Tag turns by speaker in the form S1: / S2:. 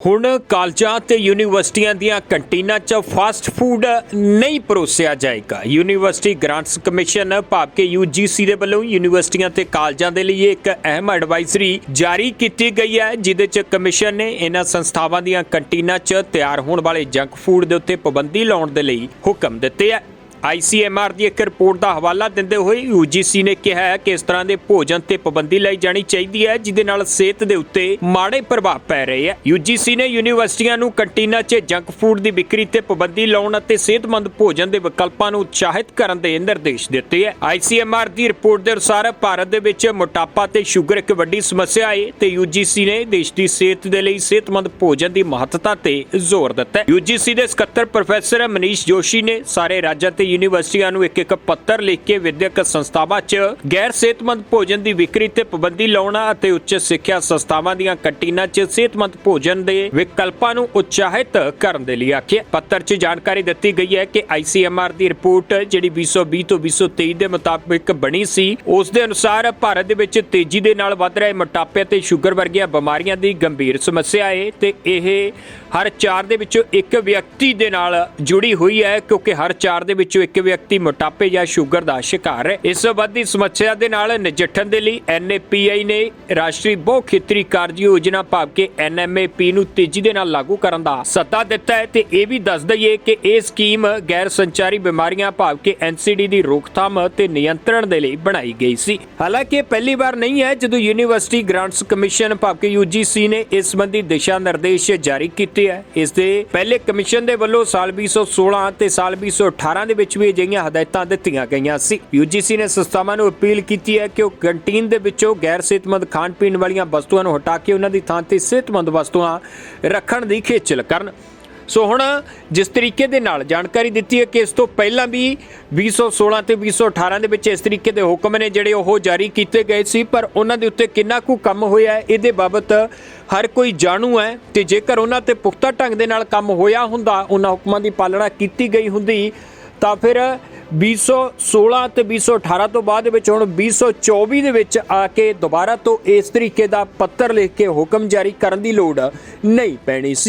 S1: ਹੁਣ ਕਾਲਜਾਂ ਤੇ ਯੂਨੀਵਰਸਿਟੀਆਂ ਦੀਆਂ ਕੰਟੀਨਾਂ 'ਚ ਫਾਸਟ ਫੂਡ ਨਹੀਂ ਪਰੋਸਿਆ ਜਾਏਗਾ। ਯੂਨੀਵਰਸਿਟੀ ਗ੍ਰਾਂਟਸ ਕਮਿਸ਼ਨ ਭਾਵ ਕਿ UGC ਦੇ ਵੱਲੋਂ ਯੂਨੀਵਰਸਿਟੀਆਂ ਤੇ ਕਾਲਜਾਂ ਦੇ ਲਈ ਇੱਕ ਅਹਿਮ ਐਡਵਾਈਜ਼ਰੀ ਜਾਰੀ ਕੀਤੀ ਗਈ ਹੈ ਜਿਦੇ 'ਚ ਕਮਿਸ਼ਨ ਨੇ ਇਹਨਾਂ ਸੰਸਥਾਵਾਂ ਦੀਆਂ ਕੰਟੀਨਾਂ 'ਚ ਤਿਆਰ ਹੋਣ ਵਾਲੇ ਜੰਕ ਫੂਡ ਦੇ ਉੱਤੇ ਪਾਬੰਦੀ ਲਾਉਣ ਦੇ ਲਈ ਹੁਕਮ ਦਿੱਤੇ ਹੈ ICMR ਦੀ ਇੱਕ ਰਿਪੋਰਟ ਦਾ ਹਵਾਲਾ ਦਿੰਦੇ ਹੋਏ UGC ਨੇ ਕਿਹਾ ਹੈ ਕਿ ਇਸ ਤਰ੍ਹਾਂ ਦੇ ਭੋਜਨ ਤੇ ਪਾਬੰਦੀ ਲਈ ਜਾਣੀ ਚਾਹੀਦੀ ਹੈ, ਜਿਹਦੇ ਨਾਲ ਸਿਹਤ ਦੇ ਉੱਤੇ ਮਾੜੇ ਪ੍ਰਭਾਵ ਪੈ ਰਹੇ ਹੈ। UGC ਨੇ ਯੂਨੀਵਰਸਿਟੀਆਂ ਨੂੰ ਕੰਟੀਨਾਂ 'ਚ ਜੰਕ ਫੂਡ ਦੀ ਵਿਕਰੀ ਤੇ ਪਾਬੰਦੀ ਲਾਉਣ ਅਤੇ ਸਿਹਤਮੰਦ ਭੋਜਨ ਦੇ ਵਿਕਲਪਾਂ ਨੂੰ ਉਤਸ਼ਾਹਿਤ ਕਰਨ ਦੇ ਨਿਰਦੇਸ਼ ਦਿੱਤੇ ਹੈ। ICMR ਦੀ ਰਿਪੋਰਟ ਦੇ ਅਨੁਸਾਰ ਭਾਰਤ ਦੇ ਵਿੱਚ ਮੋਟਾਪਾ ਤੇ ਸ਼ੂਗਰ ਇੱਕ ਵੱਡੀ ਸਮੱਸਿਆ ਹੈ ਤੇ UGC ਨੇ ਦੇਸ਼ ਦੀ ਸਿਹਤ ਦੇ ਲਈ ਸਿਹਤਮੰਦ ਭੋਜਨ ਦੀ ਮਹੱਤਤਾ ਤੇ ਜ਼ੋਰ ਦਿੱਤਾ ਹੈ। UGC ਦੇ ਸਕੱਤਰ ਪ੍ਰੋਫੈਸਰ ਮਨੀਸ਼ ਜੋਸ਼ੀ ਨੇ ਸਾਰੇ ਰਾਜਾਂ ਤੇ ਯੂਨੀਵਰਸਿਟੀਆਂ ਨੂੰ ਇੱਕ ਇੱਕ ਪੱਤਰ ਲਿਖ ਕੇ ਵਿਦਿਅਕ ਸੰਸਥਾਵਾਂ 'ਚ ਗੈਰ ਸਿਹਤਮੰਦ ਭੋਜਨ ਦੀ ਵਿਕਰੀ ਤੇ ਪਾਬੰਦੀ ਲਾਉਣਾ ਅਤੇ ਉੱਚ ਸਿੱਖਿਆ ਸੰਸਥਾਵਾਂ ਦੀਆਂ ਕੰਟੀਨਾਂ 'ਚ ਸਿਹਤਮੰਦ ਭੋਜਨ ਦੇ ਵਿਕਲਪਾਂ ਨੂੰ ਉਤਸ਼ਾਹਿਤ ਕਰਨ ਦੇ ਲਈ ਆਖਿਆ। ਪੱਤਰ 'ਚ ਜਾਣਕਾਰੀ ਦਿੱਤੀ ਗਈ ਹੈ ਕਿ ICMR ਦੀ ਰਿਪੋਰਟ ਜਿਹੜੀ 2020 ਤੋਂ 2023 ਦੇ ਮੁਤਾਬਿਕ ਬਣੀ ਸੀ, ਉਸ ਦੇ ਅਨੁਸਾਰ ਭਾਰਤ ਦੇ ਵਿੱਚ ਤੇਜ਼ੀ ਦੇ ਨਾਲ ਵੱਧ ਰਹੇ ਮੋਟਾਪੇ ਤੇ ਸ਼ੂਗਰ ਵਰਗੀਆਂ ਬਿਮਾਰੀਆਂ ਦੀ ਗੰਭੀਰ ਸਮੱਸਿਆ ਹੈ ਤੇ ਇਹ ਹਰ ਚਾਰ ਦੇ ਵਿੱਚੋਂ ਇੱਕ ਵਿਅਕਤੀ ਦੇ ਨਾਲ ਜੁੜੀ ਹੋਈ ਹੈ ਕਿਉਂਕਿ ਹਰ ਚਾਰ ਦੇ ਵਿੱਚ ਇੱਕ ਵਿਅਕਤੀ ਮੋਟਾਪੇ ਜਾਂ ਸ਼ੂਗਰ ਦਾ ਸ਼ਿਕਾਰ ਹੈ। ਇਸ ਵੱਧਦੀ ਸਮੱਸਿਆ ਦੇ ਨਾਲ ਨਜਿੱਠਣ ਦੇ ਲਈ NAPI ਨੇ ਰਾਸ਼ਟਰੀ ਬਹੁ ਖੇਤਰੀ ਕਾਰਜ ਯੋਜਨਾ ਭਾਵ ਕਿ NMAP ਨੂੰ ਤੇਜ਼ੀ ਦੇ ਨਾਲ ਲਾਗੂ ਕਰਨ ਦਾ ਸੱਦਾ ਦਿੱਤਾ ਹੈ ਤੇ ਇਹ ਵੀ ਦੱਸ ਦਈਏ ਕਿ ਇਹ ਸਕੀਮ ਗੈਰ ਸੰਚਾਰੀ ਬਿਮਾਰੀਆਂ ਭਾਵ ਕਿ NCD ਦੀ ਰੋਕਥਾਮ ਤੇ ਨਿਯੰਤਰਣ ਦੇ ਲਈ ਬਣਾਈ ਗਈ ਸੀ। ਹਾਲਾਂਕਿ ਇਹ ਪਹਿਲੀ ਵਾਰ ਨਹੀਂ ਹੈ ਜਦੋਂ ਯੂਨੀਵਰਸਿਟੀ ਗ੍ਰਾਂਟਸ ਕਮਿਸ਼ਨ ਭਾਵ ਕਿ UGC ਨੇ ਇਸ ਸੰਬੰਧੀ ਦਿਸ਼ਾ ਨਿਰਦੇਸ਼ ਜਾਰੀ ਕੀਤੇ ਹੈ। ਇਸ ਦੇ ਪਹਿਲੇ ਕਮਿਸ਼ਨ ਦੇ ਵੱਲੋਂ ਸਾਲ 2016 ਤੇ ਸਾਲ 2018 ਦੇ ਵਿੱਚ ਵਿੱਚ ਵੀ ਅਜਿਹੀਆਂ ਹਦਾਇਤਾਂ ਦਿੱਤੀਆਂ ਗਈਆਂ ਸੀ। UGC ਨੇ ਸੰਸਥਾਵਾਂ ਨੂੰ ਅਪੀਲ ਕੀਤੀ ਹੈ ਕਿ ਉਹ ਕੰਟੀਨ ਦੇ ਵਿੱਚੋਂ ਗੈਰ ਸਿਹਤਮੰਦ ਖਾਣ ਪੀਣ ਵਾਲੀਆਂ ਵਸਤੂਆਂ ਨੂੰ ਹਟਾ ਕੇ ਉਹਨਾਂ ਦੀ ਥਾਂ ਤੇ ਸਿਹਤਮੰਦ ਵਸਤੂਆਂ ਰੱਖਣ ਦੀ ਖੇਚਲ ਕਰਨ। ਸੋ ਹੁਣ ਜਿਸ ਤਰੀਕੇ ਦੇ ਨਾਲ ਜਾਣਕਾਰੀ ਦਿੱਤੀ ਹੈ ਕਿ ਇਸ ਤੋਂ ਪਹਿਲਾਂ ਵੀ 2016 ਤੇ 2018 ਦੇ ਵਿੱਚ ਇਸ ਤਰੀਕੇ ਦੇ ਹੁਕਮ ਨੇ ਜਿਹੜੇ ਉਹ ਜਾਰੀ ਕੀਤੇ ਗਏ ਸੀ, ਪਰ ਉਹਨਾਂ ਦੇ ਉੱਤੇ ਕਿੰਨਾ ਕੁ ਕੰਮ ਹੋਇਆ ਹੈ, ਇਹਦੇ ਬਾਬਤ ਹਰ ਕੋਈ ਜਾਣੂ ਹੈ ਤੇ ਜੇਕਰ ਉਹਨਾਂ ਤੇ ਪੁਖਤਾ ਢੰਗ ਦੇ ਨਾਲ ਕੰਮ ਹੋਇਆ ਹੁੰਦਾ, ਉਹਨਾਂ ਹੁਕਮਾਂ ਦੀ ਪਾਲਣਾ ਕੀਤੀ ਗਈ ਹੁੰਦੀ ਤਾਂ ਫਿਰ 2016 ਤੇ 2018 ਤੋਂ ਬਾਅਦ ਵਿੱਚ ਹੁਣ 2024 ਦੇ ਵਿੱਚ ਆ ਕੇ ਦੁਬਾਰਾ ਤੋਂ ਇਸ ਤਰੀਕੇ ਦਾ ਪੱਤਰ ਲਿਖ ਕੇ ਹੁਕਮ ਜਾਰੀ ਕਰਨ ਦੀ ਲੋੜ ਨਹੀਂ ਪੈਣੀ ਸੀ।